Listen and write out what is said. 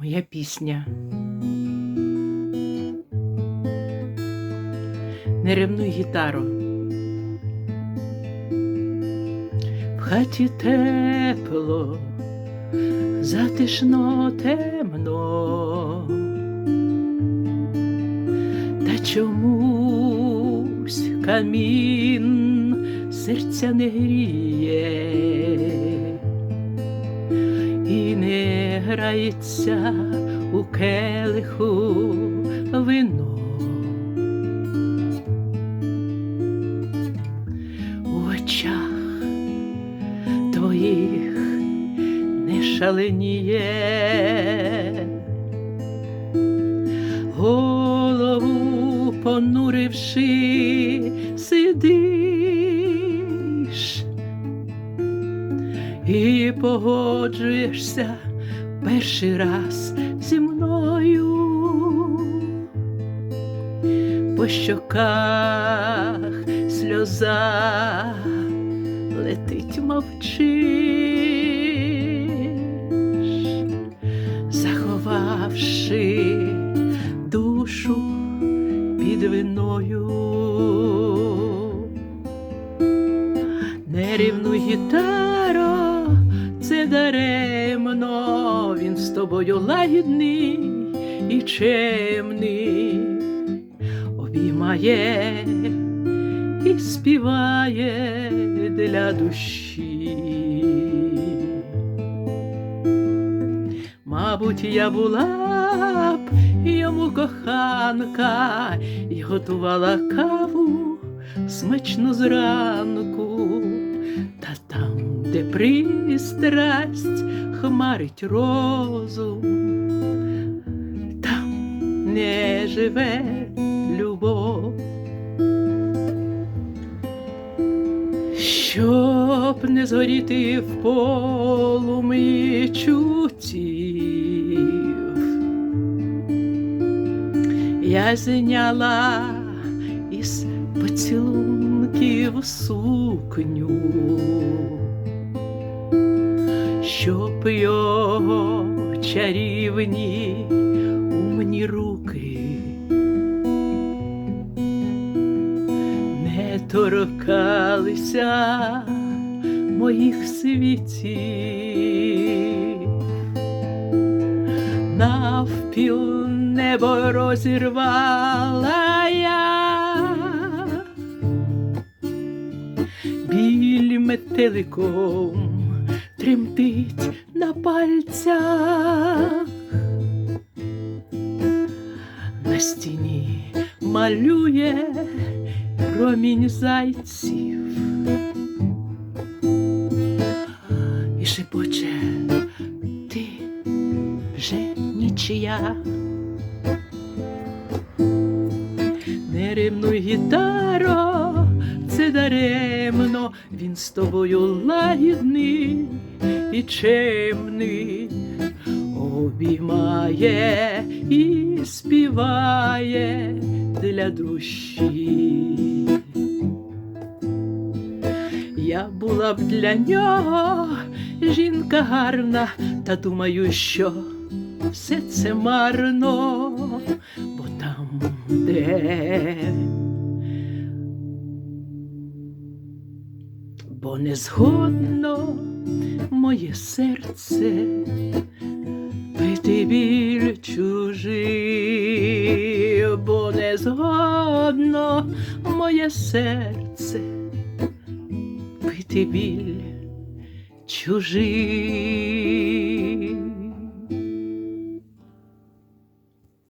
Моя пісня. Не ревнуй гітару. В хаті тепло, затишно темно. Та чомусь камін серця не гріє грається у келиху вино. У очах твоїх не шаленіє, голову понуривши, сидиш і погоджуєшся перший раз зі мною. По щоках сльоза летить мовчиш, заховавши душу під виною. Не рівнуй гітаро, це даремно, він з тобою лагідний і чемний, обіймає і співає для душі. Мабуть, я була б йому коханка і готувала каву смачну зранку, та там, де пристрасть хмарить розум, там не живе любов. Щоб не згоріти в полум'ї чуттів, я зняла із поцілунків сукню, його чарівні умні руки. Не торкалися моїх світів, навпіл небо розірвала я, біль метеликом тремтить на пальцях, на стіні малює промінь зайців. І шепоче ти вже нічия. Не ревнуй гітаро, даремно, він з тобою лагідний і чемний, обіймає і співає для душі. Я була б для нього жінка гарна, та думаю, що все це марно, бо там, де бо не згодно моє серце пити біль чужий, бо не згодно моє серце пити біль чужий.